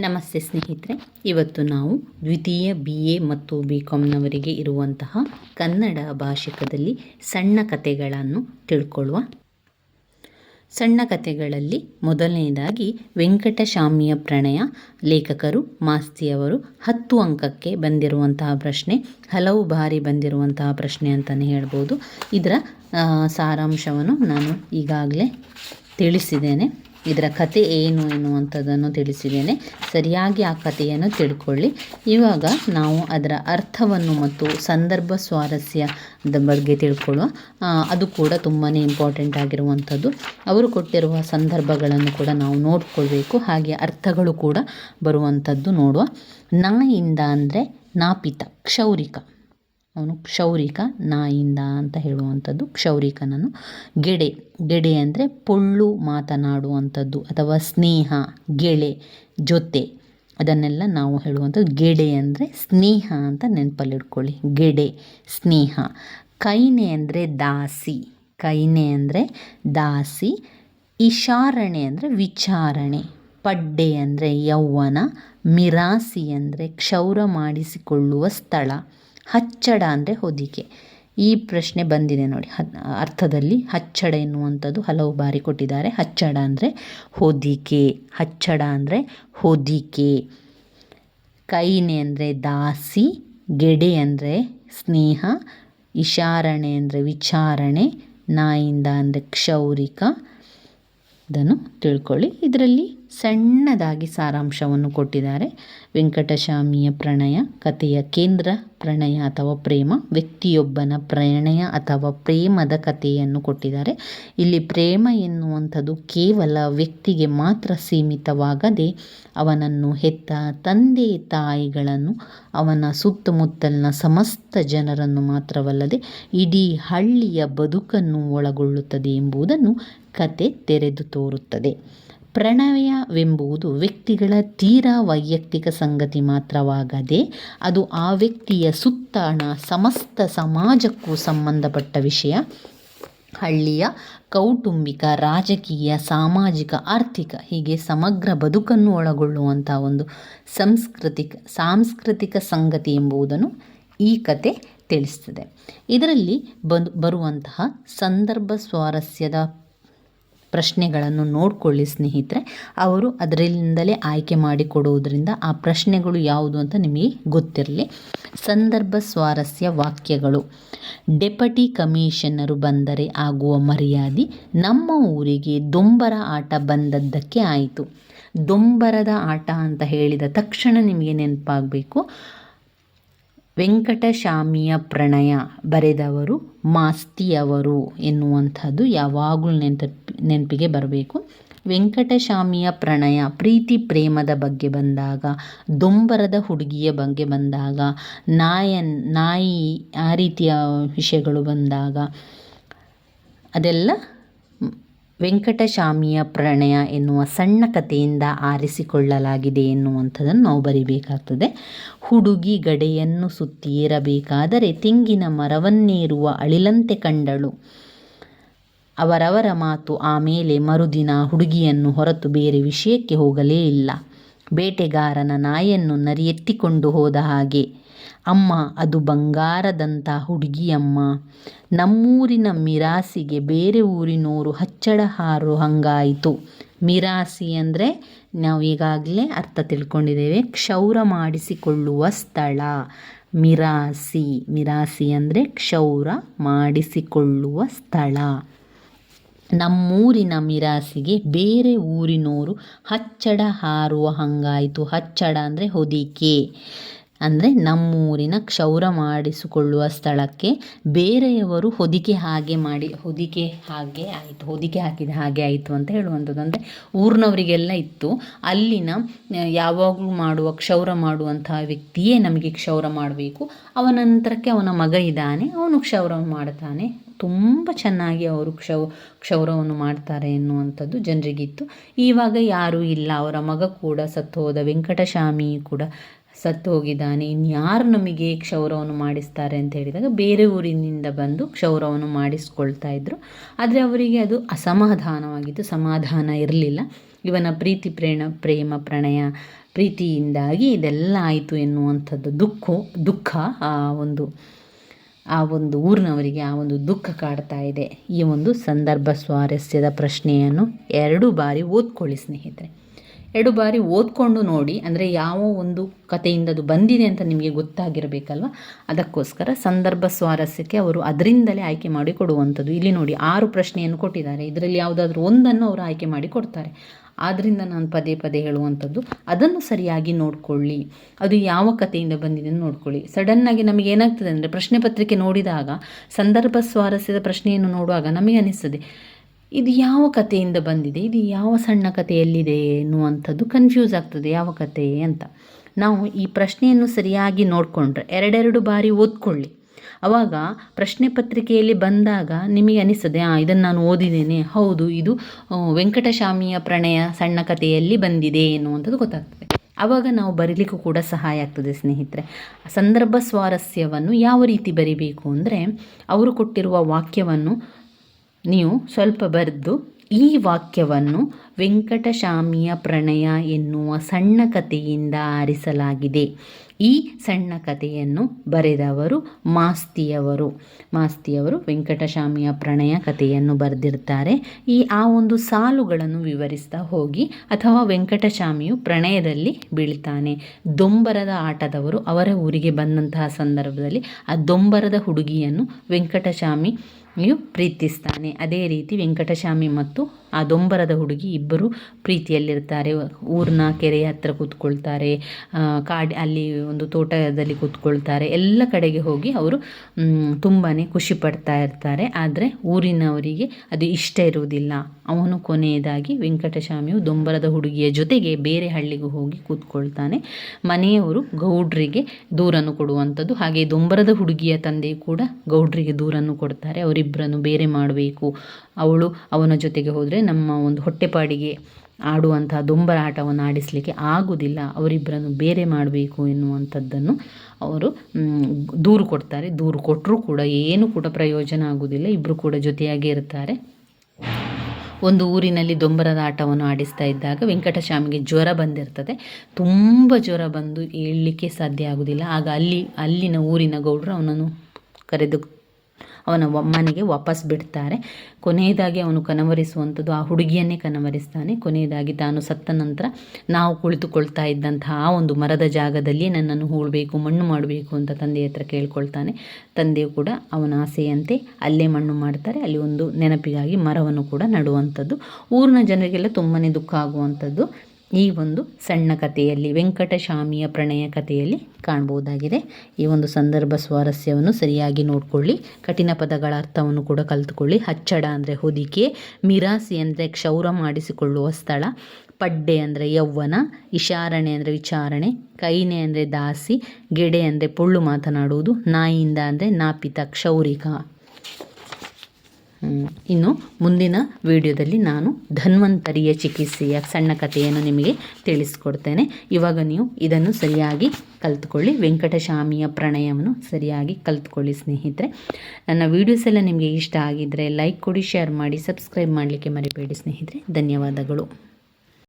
ನಮಸ್ತೆ ಸ್ನೇಹಿತರೆ, ಇವತ್ತು ನಾವು ದ್ವಿತೀಯ ಬಿ ಎ ಮತ್ತು ಬಿ ಕಾಮ್ನವರಿಗೆ ಇರುವಂತಹ ಕನ್ನಡ ಭಾಷಿಕದಲ್ಲಿ ಸಣ್ಣ ಕಥೆಗಳನ್ನು ತಿಳ್ಕೊಳ್ಳುವ. ಸಣ್ಣ ಕಥೆಗಳಲ್ಲಿ ಮೊದಲನೆಯದಾಗಿ ವೆಂಕಟಶಾಮಿಯ ಪ್ರಣಯ, ಲೇಖಕರು ಮಾಸ್ತಿಯವರು ಹತ್ತು ಅಂಕಕ್ಕೆ ಬಂದಿರುವಂತಹ ಪ್ರಶ್ನೆ, ಹಲವು ಬಾರಿ ಬಂದಿರುವಂತಹ ಪ್ರಶ್ನೆ ಅಂತಲೇ ಹೇಳ್ಬೋದು. ಇದರ ಸಾರಾಂಶವನ್ನು ನಾನು ಈಗಾಗಲೇ ತಿಳಿಸಿದ್ದೇನೆ. ಇದರ ಕತೆ ಏನು ಎನ್ನುವಂಥದ್ದನ್ನು ತಿಳಿಸಿದ್ದೇನೆ. ಸರಿಯಾಗಿ ಆ ಕಥೆಯನ್ನು ತಿಳ್ಕೊಳ್ಳಿ. ಇವಾಗ ನಾವು ಅದರ ಅರ್ಥವನ್ನು ಮತ್ತು ಸಂದರ್ಭ ಸ್ವಾರಸ್ಯದ ಬಗ್ಗೆ ತಿಳ್ಕೊಳ್ಳುವ. ಅದು ಕೂಡ ತುಂಬಾ ಇಂಪಾರ್ಟೆಂಟ್ ಆಗಿರುವಂಥದ್ದು. ಅವರು ಕೊಟ್ಟಿರುವ ಸಂದರ್ಭಗಳನ್ನು ಕೂಡ ನಾವು ನೋಡಿಕೊಳ್ಬೇಕು. ಹಾಗೆ ಅರ್ಥಗಳು ಕೂಡ ಬರುವಂಥದ್ದು ನೋಡುವ. ನಾಯಿಂದ ಅಂದರೆ ನಾಪಿತ, ಕ್ಷೌರಿಕ. ಅವನು ಕ್ಷೌರಿಕ, ನಾಯಿಂದ ಅಂತ ಹೇಳುವಂಥದ್ದು ಕ್ಷೌರಿಕನನ್ನು. ಗೆಡೆ ಗೆಡೆ ಅಂದರೆ ಪೊಳ್ಳು ಮಾತನಾಡುವಂಥದ್ದು ಅಥವಾ ಸ್ನೇಹ, ಗೆಳೆ, ಜೊತೆ. ಅದನ್ನೆಲ್ಲ ನಾವು ಹೇಳುವಂಥದ್ದು ಗೆಡೆ ಅಂದರೆ ಸ್ನೇಹ ಅಂತ ನೆನಪಲ್ಲಿಟ್ಕೊಳ್ಳಿ. ಗೆಡೆ, ಸ್ನೇಹ. ಕೈನೆ ಅಂದರೆ ದಾಸಿ. ಕೈನೆ ಅಂದರೆ ದಾಸಿ. ಇಶಾರಣೆ ಅಂದರೆ ವಿಚಾರಣೆ. ಪಡ್ಡೆ ಅಂದರೆ ಯೌವನ. ಮಿರಾಸಿ ಅಂದರೆ ಕ್ಷೌರ ಮಾಡಿಸಿಕೊಳ್ಳುವ ಸ್ಥಳ. ಹಚ್ಚಡ ಅಂದರೆ ಹೊದಿಕೆ. ಈ ಪ್ರಶ್ನೆ ಬಂದಿದೆ ನೋಡಿ. ಅರ್ಥದಲ್ಲಿ ಹಚ್ಚಡ ಎನ್ನುವಂಥದ್ದು ಹಲವು ಬಾರಿ ಕೊಟ್ಟಿದ್ದಾರೆ. ಹಚ್ಚಡ ಅಂದರೆ ಹೊದಿಕೆ. ಹಚ್ಚಡ ಅಂದರೆ ಹೊದಿಕೆ. ಕೈನೆ ಅಂದರೆ ದಾಸಿ. ಗೆಡೆ ಅಂದರೆ ಸ್ನೇಹ. ಇಶಾರಣೆ ಅಂದರೆ ವಿಚಾರಣೆ. ನಾಯಿಂದ ಅಂದರೆ ಕ್ಷೌರಿಕ. ಇದನ್ನು ತಿಳ್ಕೊಳ್ಳಿ. ಇದರಲ್ಲಿ ಸಣ್ಣದಾಗಿ ಸಾರಾಂಶವನ್ನು ಕೊಟ್ಟಿದ್ದಾರೆ. ವೆಂಕಟಶಾಮಿಯ ಪ್ರಣಯ ಕಥೆಯ ಕೇಂದ್ರ ಪ್ರಣಯ ಅಥವಾ ಪ್ರೇಮ, ವ್ಯಕ್ತಿಯೊಬ್ಬನ ಪ್ರಣಯ ಅಥವಾ ಪ್ರೇಮದ ಕಥೆಯನ್ನು ಕೊಟ್ಟಿದ್ದಾರೆ. ಇಲ್ಲಿ ಪ್ರೇಮ ಎನ್ನುವಂಥದ್ದು ಕೇವಲ ವ್ಯಕ್ತಿಗೆ ಮಾತ್ರ ಸೀಮಿತವಾಗದೆ ಅವನನ್ನು ಹೆತ್ತ ತಂದೆ ತಾಯಿಗಳನ್ನು, ಅವನ ಸುತ್ತಮುತ್ತಲಿನ ಸಮಸ್ತ ಜನರನ್ನು ಮಾತ್ರವಲ್ಲದೆ ಇಡೀ ಹಳ್ಳಿಯ ಬದುಕನ್ನು ಒಳಗೊಳ್ಳುತ್ತದೆ ಎಂಬುದನ್ನು ಕತೆ ತೆರೆದು ತೋರುತ್ತದೆ. ಪ್ರಣಯವೆಂಬುದು ವ್ಯಕ್ತಿಗಳ ತೀರಾ ವೈಯಕ್ತಿಕ ಸಂಗತಿ ಮಾತ್ರವಾಗದೆ ಅದು ಆ ವ್ಯಕ್ತಿಯ ಸುತ್ತಾಣ ಸಮಸ್ತ ಸಮಾಜಕ್ಕೂ ಸಂಬಂಧಪಟ್ಟ ವಿಷಯ. ಹಳ್ಳಿಯ ಕೌಟುಂಬಿಕ, ರಾಜಕೀಯ, ಸಾಮಾಜಿಕ, ಆರ್ಥಿಕ ಹೀಗೆ ಸಮಗ್ರ ಬದುಕನ್ನು ಒಳಗೊಳ್ಳುವಂಥ ಒಂದು ಸಂಸ್ಕೃತಿಕ, ಸಾಂಸ್ಕೃತಿಕ ಸಂಗತಿ ಎಂಬುದನ್ನು ಈ ಕತೆ ತಿಳಿಸ್ತದೆ. ಇದರಲ್ಲಿ ಬಂದು ಬರುವಂತಹ ಸಂದರ್ಭ ಸ್ವಾರಸ್ಯದ ಪ್ರಶ್ನೆಗಳನ್ನು ನೋಡಿಕೊಳ್ಳಿ ಸ್ನೇಹಿತರೆ. ಅವರು ಅದರಿಂದಲೇ ಆಯ್ಕೆ ಮಾಡಿಕೊಡುವುದರಿಂದ ಆ ಪ್ರಶ್ನೆಗಳು ಯಾವುದು ಅಂತ ನಿಮಗೆ ಗೊತ್ತಿರಲಿ. ಸಂದರ್ಭ ಸ್ವಾರಸ್ಯ ವಾಕ್ಯಗಳು. ಡೆಪಟಿ ಕಮಿಷನರು ಬಂದರೆ ಆಗುವ ಮರ್ಯಾದೆ ನಮ್ಮ ಊರಿಗೆ ದೊಂಬರ ಆಟ ಬಂದದ್ದಕ್ಕೆ ಆಯಿತು. ದೊಂಬರದ ಆಟ ಅಂತ ಹೇಳಿದ ತಕ್ಷಣ ನಿಮಗೆ ನೆನಪಾಗಬೇಕು. ವೆಂಕಟಶಾಮಿಯ ಪ್ರಣಯ ಬರೆದವರು ಮಾಸ್ತಿಯವರು ಎನ್ನುವಂಥದ್ದು ಯಾವಾಗಲೂ ನೆನಪು, ನೆನಪಿಗೆ ಬರಬೇಕು. ವೆಂಕಟಶಾಮಿಯ ಪ್ರಣಯ ಪ್ರೀತಿ ಪ್ರೇಮದ ಬಗ್ಗೆ ಬಂದಾಗ, ದೊಂಬರದ ಹುಡುಗಿಯ ಬಗ್ಗೆ ಬಂದಾಗ, ನಾಯನ್, ನಾಯಿ ಆ ರೀತಿಯ ವಿಷಯಗಳು ಬಂದಾಗ ಅದೆಲ್ಲ ವೆಂಕಟಶಾಮಿಯ ಪ್ರಣಯ ಎನ್ನುವ ಸಣ್ಣ ಕಥೆಯಿಂದ ಆರಿಸಿಕೊಳ್ಳಲಾಗಿದೆ ಎನ್ನುವಂಥದ್ದನ್ನು ನಾವು ಬರಿಬೇಕಾಗ್ತದೆ. ಹುಡುಗಿ ಗಡೆಯನ್ನು ಸುತ್ತಿ ಇರಬೇಕಾದರೆ ತೆಂಗಿನ ಮರವನ್ನೇರುವ ಅಳಿಲಂತೆ ಕಂಡಳು. ಅವರವರ ಮಾತು ಆಮೇಲೆ ಮರುದಿನ ಹುಡುಗಿಯನ್ನು ಹೊರತು ಬೇರೆ ವಿಷಯಕ್ಕೆ ಹೋಗಲೇ ಇಲ್ಲ. ಬೇಟೆಗಾರನ ನಾಯನ್ನು ನರಿಯೆತ್ತಿಕೊಂಡು ಹೋದ ಹಾಗೆ ಅಮ್ಮ, ಅದು ಬಂಗಾರದಂಥ ಹುಡುಗಿಯಮ್ಮ ನಮ್ಮೂರಿನ ಮಿರಾಸಿಗೆ ಬೇರೆ ಊರಿನೋರು ಹಚ್ಚಡ ಹಾರು ಹಂಗಾಯಿತು. ಮಿರಾಸಿ ಅಂದರೆ ನಾವು ಈಗಾಗಲೇ ಅರ್ಥ ತಿಳ್ಕೊಂಡಿದ್ದೇವೆ, ಕ್ಷೌರ ಮಾಡಿಸಿಕೊಳ್ಳುವ ಸ್ಥಳ. ಮಿರಾಸಿ ಮಿರಾಸಿ ಅಂದರೆ ಕ್ಷೌರ ಮಾಡಿಸಿಕೊಳ್ಳುವ ಸ್ಥಳ. ನಮ್ಮೂರಿನ ಮಿರಾಸಿಗೆ ಬೇರೆ ಊರಿನೋರು ಹಚ್ಚಡ ಹಾರುವ ಹಂಗಾಯಿತು. ಹಚ್ಚಡ ಅಂದರೆ ಹೊದಿಕೆ. ಅಂದರೆ ನಮ್ಮೂರಿನ ಕ್ಷೌರ ಮಾಡಿಸಿಕೊಳ್ಳುವ ಸ್ಥಳಕ್ಕೆ ಬೇರೆಯವರು ಹೊದಿಕೆ ಹಾಗೆ ಮಾಡಿ, ಹೊದಿಕೆ ಹಾಗೆ ಆಯಿತು, ಹೊದಿಕೆ ಹಾಕಿದ ಹಾಗೆ ಆಯಿತು ಅಂತ ಹೇಳುವಂಥದ್ದು. ಅಂದರೆ ಊರಿನವರಿಗೆಲ್ಲ ಇತ್ತು. ಅಲ್ಲಿನ ಯಾವಾಗಲೂ ಮಾಡುವ ಕ್ಷೌರ ಮಾಡುವಂತಹ ವ್ಯಕ್ತಿಯೇ ನಮಗೆ ಕ್ಷೌರ ಮಾಡಬೇಕು. ಅವನಂತರಕ್ಕೆ ಅವನ ಮಗ ಇದ್ದಾನೆ, ಅವನು ಕ್ಷೌರ ಮಾಡ್ತಾನೆ. ತುಂಬ ಚೆನ್ನಾಗಿ ಅವರು ಕ್ಷೌ, ಕ್ಷೌರವನ್ನು ಮಾಡ್ತಾರೆ ಎನ್ನುವಂಥದ್ದು ಜನರಿಗಿತ್ತು. ಇವಾಗ ಯಾರೂ ಇಲ್ಲ. ಅವರ ಮಗ ಕೂಡ ಸತ್ತು ಹೋದ ವೆಂಕಟಶಾಮಿ ಕೂಡ ಸತ್ತು ಹೋಗಿದ್ದಾನೆ, ಇನ್ಯಾರು ನಮಗೆ ಕ್ಷೌರವನ್ನು ಮಾಡಿಸ್ತಾರೆ ಅಂತ ಹೇಳಿದಾಗ ಬೇರೆ ಊರಿನಿಂದ ಬಂದು ಕ್ಷೌರವನ್ನು ಮಾಡಿಸ್ಕೊಳ್ತಾ ಇದ್ದರು ಆದರೆ ಅವರಿಗೆ ಅದು ಅಸಮಾಧಾನವಾಗಿತ್ತು, ಸಮಾಧಾನ ಇರಲಿಲ್ಲ. ಇವನ ಪ್ರೀತಿ ಪ್ರೇಣ ಪ್ರೇಮ ಪ್ರಣಯ, ಪ್ರೀತಿಯಿಂದಾಗಿ ಇದೆಲ್ಲ ಆಯಿತು ಎನ್ನುವಂಥದ್ದು ದುಃಖ ದುಃಖ ಆ ಒಂದು ಆ ಒಂದು ಊರಿನವರಿಗೆ ಆ ಒಂದು ದುಃಖ ಕಾಡ್ತಾ ಇದೆ. ಈ ಒಂದು ಸಂದರ್ಭ ಸ್ವಾರಸ್ಯದ ಪ್ರಶ್ನೆಯನ್ನು ಎರಡು ಬಾರಿ ಓದ್ಕೊಳ್ಳಿ ಸ್ನೇಹಿತರೆ. ಎರಡು ಬಾರಿ ಓದ್ಕೊಂಡು ನೋಡಿ, ಅಂದರೆ ಯಾವ ಒಂದು ಕಥೆಯಿಂದ ಅದು ಬಂದಿದೆ ಅಂತ ನಿಮಗೆ ಗೊತ್ತಾಗಿರಬೇಕಲ್ವ? ಅದಕ್ಕೋಸ್ಕರ ಸಂದರ್ಭ ಸ್ವಾರಸ್ಯಕ್ಕೆ ಅವರು ಅದರಿಂದಲೇ ಆಯ್ಕೆ ಮಾಡಿ ಕೊಡುವಂಥದ್ದು. ಇಲ್ಲಿ ನೋಡಿ, ಆರು ಪ್ರಶ್ನೆಯನ್ನು ಕೊಟ್ಟಿದ್ದಾರೆ. ಇದರಲ್ಲಿ ಯಾವುದಾದ್ರೂ ಒಂದನ್ನು ಅವರು ಆಯ್ಕೆ ಮಾಡಿ ಕೊಡ್ತಾರೆ. ಆದ್ದರಿಂದ ನಾನು ಪದೇ ಪದೇ ಹೇಳುವಂಥದ್ದು, ಅದನ್ನು ಸರಿಯಾಗಿ ನೋಡಿಕೊಳ್ಳಿ. ಅದು ಯಾವ ಕಥೆಯಿಂದ ಬಂದಿದೆ ನೋಡ್ಕೊಳ್ಳಿ. ಸಡನ್ನಾಗಿ ನಮಗೆ ಏನಾಗ್ತದೆ ಅಂದರೆ ಪ್ರಶ್ನೆ ಪತ್ರಿಕೆ ನೋಡಿದಾಗ, ಸಂದರ್ಭ ಸ್ವಾರಸ್ಯದ ಪ್ರಶ್ನೆಯನ್ನು ನೋಡುವಾಗ ನಮಗೆ ಅನಿಸ್ತದೆ ಇದು ಯಾವ ಕಥೆಯಿಂದ ಬಂದಿದೆ? ಇದು ಯಾವ ಸಣ್ಣ ಕಥೆಯಲ್ಲಿದೆ ಎನ್ನುವಂಥದ್ದು ಕನ್ಫ್ಯೂಸ್ ಆಗ್ತದೆ. ಯಾವ ಕಥೆ ಅಂತ. ನಾವು ಈ ಪ್ರಶ್ನೆಯನ್ನು ಸರಿಯಾಗಿ ನೋಡಿಕೊಂಡ್ರೆ ಎರಡೆರಡು ಬಾರಿ ಓದ್ಕೊಳ್ಳಿ. ಅವಾಗ ಪ್ರಶ್ನೆ ಪತ್ರಿಕೆಯಲ್ಲಿ ಬಂದಾಗ ನಿಮಗೆ ಅನಿಸ್ತದೆ, ಆ, ಇದನ್ನು ನಾನು ಓದಿದ್ದೇನೆ. ಹೌದು, ಇದು ವೆಂಕಟಶಾಮಿಯ ಪ್ರಣಯ ಸಣ್ಣ ಕಥೆಯಲ್ಲಿ ಬಂದಿದೆ ಎನ್ನುವಂಥದ್ದು ಗೊತ್ತಾಗ್ತದೆ. ಆವಾಗ ನಾವು ಬರೀಲಿಕ್ಕೂ ಕೂಡ ಸಹಾಯ ಆಗ್ತದೆ ಸ್ನೇಹಿತರೆ. ಸಂದರ್ಭ ಸ್ವಾರಸ್ಯವನ್ನು ಯಾವ ರೀತಿ ಬರಿಬೇಕು ಅಂದರೆ, ಅವರು ಕೊಟ್ಟಿರುವ ವಾಕ್ಯವನ್ನು ನೀವು ಸ್ವಲ್ಪ ಬರೆದು ಈ ವಾಕ್ಯವನ್ನು ವೆಂಕಟಶಾಮಿಯ ಪ್ರಣಯ ಎನ್ನುವ ಸಣ್ಣ ಕಥೆಯಿಂದ ಆರಿಸಲಾಗಿದೆ. ಈ ಸಣ್ಣ ಕಥೆಯನ್ನು ಬರೆದವರು ಮಾಸ್ತಿಯವರು. ಮಾಸ್ತಿಯವರು ವೆಂಕಟಶಾಮಿಯ ಪ್ರಣಯ ಕಥೆಯನ್ನು ಬರೆದಿರ್ತಾರೆ. ಈ ಆ ಒಂದು ಸಾಲುಗಳನ್ನು ವಿವರಿಸ್ತಾ ಹೋಗಿ ಅಥವಾ ವೆಂಕಟಶಾಮಿಯು ಪ್ರಣಯದಲ್ಲಿ ಬೀಳ್ತಾನೆ. ದೊಂಬರದ ಆಟದವರು ಅವರ ಊರಿಗೆ ಬಂದಂತಹ ಸಂದರ್ಭದಲ್ಲಿ ಆ ದೊಂಬರದ ಹುಡುಗಿಯನ್ನು ವೆಂಕಟಶಾಮಿ ಪ್ರೀತಿಸ್ತಾನೆ. ಅದೇ ರೀತಿ ವೆಂಕಟಶಾಮಿ ಮತ್ತು ಆ ದೊಂಬರದ ಹುಡುಗಿ ಇಬ್ಬರು ಪ್ರೀತಿಯಲ್ಲಿರ್ತಾರೆ. ಊರಿನ ಕೆರೆಯ ಹತ್ರ ಕೂತ್ಕೊಳ್ತಾರೆ. ಕಾಡು, ಅಲ್ಲಿ ಒಂದು ತೋಟದಲ್ಲಿ ಕೂತ್ಕೊಳ್ತಾರೆ. ಎಲ್ಲ ಕಡೆಗೆ ಹೋಗಿ ಅವರು ತುಂಬಾ ಖುಷಿ ಪಡ್ತಾ ಇರ್ತಾರೆ. ಆದರೆ ಊರಿನವರಿಗೆ ಅದು ಇಷ್ಟ ಇರುವುದಿಲ್ಲ. ಅವನು ಕೊನೆಯದಾಗಿ ವೆಂಕಟಸ್ವಾಮಿಯು ದೊಂಬರದ ಹುಡುಗಿಯ ಜೊತೆಗೆ ಬೇರೆ ಹಳ್ಳಿಗೂ ಹೋಗಿ ಕೂತ್ಕೊಳ್ತಾನೆ. ಮನೆಯವರು ಗೌಡ್ರಿಗೆ ದೂರನ್ನು ಕೊಡುವಂಥದ್ದು. ಹಾಗೆ ದೊಂಬರದ ಹುಡುಗಿಯ ತಂದೆ ಕೂಡ ಗೌಡ್ರಿಗೆ ದೂರನ್ನು ಕೊಡ್ತಾರೆ. ಅವರಿಬ್ಬರನ್ನು ಬೇರೆ ಮಾಡಬೇಕು. ಅವಳು ಅವನ ಜೊತೆಗೆ ಹೋದರೆ ನಮ್ಮ ಒಂದು ಹೊಟ್ಟೆಪಾಡಿಗೆ ಆಡುವಂತಹ ದೊಂಬರ ಆಟವನ್ನು ಆಡಿಸಲಿಕ್ಕೆ ಆಗುವುದಿಲ್ಲ ಅವರಿಬ್ಬರನ್ನು ಬೇರೆ ಮಾಡಬೇಕು ಎನ್ನುವಂಥದ್ದನ್ನು ಅವರು ದೂರು ಕೊಡ್ತಾರೆ. ದೂರು ಕೊಟ್ಟರೂ ಕೂಡ ಏನು ಕೂಡ ಪ್ರಯೋಜನ ಆಗುವುದಿಲ್ಲ ಇಬ್ಬರು ಕೂಡ ಜೊತೆಯಾಗಿ ಇರ್ತಾರೆ. ಒಂದು ಊರಿನಲ್ಲಿ ದೊಂಬರದ ಆಟವನ್ನು ಆಡಿಸ್ತಾ ಇದ್ದಾಗ ವೆಂಕಟಸ್ವಾಮಿಗೆ ಜ್ವರ ಬಂದಿರ್ತದೆ. ತುಂಬ ಜ್ವರ ಬಂದು ಏಳಲಿಕ್ಕೆ ಸಾಧ್ಯ ಆಗುವುದಿಲ್ಲ ಆಗ ಅಲ್ಲಿ, ಅಲ್ಲಿನ ಊರಿನ ಗೌಡರು ಅವನನ್ನು ಕರೆದು ಅವನ ಮನೆಗೆ ವಾಪಸ್ ಬಿಡ್ತಾರೆ. ಕೊನೆಯದಾಗಿ ಅವನು ಕನವರಿಸುವಂಥದ್ದು ಆ ಹುಡುಗಿಯನ್ನೇ ಕನವರಿಸ್ತಾನೆ. ಕೊನೆಯದಾಗಿ ತಾನು ಸತ್ತ ನಂತರ ನಾವು ಕುಳಿತುಕೊಳ್ತಾ ಇದ್ದಂತಹ ಆ ಒಂದು ಮರದ ಜಾಗದಲ್ಲಿ ನನ್ನನ್ನು ಹೂಳಬೇಕು, ಮಣ್ಣು ಮಾಡಬೇಕು ಅಂತ ತಂದೆಯ ಹತ್ರ ಕೇಳ್ಕೊಳ್ತಾನೆ. ತಂದೆಯು ಕೂಡ ಅವನ ಆಸೆಯಂತೆ ಅಲ್ಲೇ ಮಣ್ಣು ಮಾಡ್ತಾರೆ. ಅಲ್ಲಿ ಒಂದು ನೆನಪಿಗಾಗಿ ಮರವನ್ನು ಕೂಡ ನಡುವಂಥದ್ದು. ಊರಿನ ಜನರಿಗೆಲ್ಲ ತುಂಬಾ ದುಃಖ ಆಗುವಂಥದ್ದು. ಈ ಒಂದು ಸಣ್ಣ ಕಥೆಯಲ್ಲಿ ವೆಂಕಟಶಾಮಿಯ ಪ್ರಣಯ ಕಥೆಯಲ್ಲಿ ಕಾಣಬಹುದಾಗಿದೆ. ಈ ಒಂದು ಸಂದರ್ಭ ಸ್ವಾರಸ್ಯವನ್ನು ಸರಿಯಾಗಿ ನೋಡಿಕೊಳ್ಳಿ. ಕಠಿಣ ಪದಗಳ ಅರ್ಥವನ್ನು ಕೂಡ ಕಲಿತುಕೊಳ್ಳಿ. ಹಚ್ಚಡ ಅಂದರೆ ಹೊದಿಕೆ, ಮಿರಾಸಿ ಅಂದರೆ ಕ್ಷೌರ ಮಾಡಿಸಿಕೊಳ್ಳುವ ಸ್ಥಳ, ಪಡ್ಡೆ ಅಂದರೆ ಯೌವನ ಇಶಾರಣೆ ಅಂದರೆ ವಿಚಾರಣೆ, ಕೈನೆ ಅಂದರೆ ದಾಸಿ, ಗೆಡೆ ಅಂದರೆ ಪೊಳ್ಳು ಮಾತನಾಡುವುದು, ನಾಯಿಯಿಂದ ಅಂದರೆ ನಾಪಿತ ಕ್ಷೌರಿಕ. ಇನ್ನು ಮುಂದಿನ ವಿಡಿಯೋದಲ್ಲಿ ನಾನು ಧನ್ವಂತರಿಯ ಚಿಕಿತ್ಸೆಯ ಸಣ್ಣ ಕಥೆಯನ್ನು ನಿಮಗೆ ತಿಳಿಸ್ಕೊಡ್ತೇನೆ. ಇವಾಗ ನೀವು ಇದನ್ನು ಸರಿಯಾಗಿ ಕಲ್ತ್ಕೊಳ್ಳಿ. ವೆಂಕಟಶಾಮಿಯ ಪ್ರಣಯವನ್ನು ಸರಿಯಾಗಿ ಕಲ್ತ್ಕೊಳ್ಳಿ ಸ್ನೇಹಿತರೆ. ನನ್ನ ವೀಡಿಯೋಸ್ ಎಲ್ಲ ನಿಮಗೆ ಇಷ್ಟ ಆಗಿದ್ದರೆ ಲೈಕ್ ಕೊಡಿ, ಶೇರ್ ಮಾಡಿ, ಸಬ್ಸ್ಕ್ರೈಬ್ ಮಾಡಲಿಕ್ಕೆ ಮರಿಬೇಡಿ ಸ್ನೇಹಿತರೆ. ಧನ್ಯವಾದಗಳು.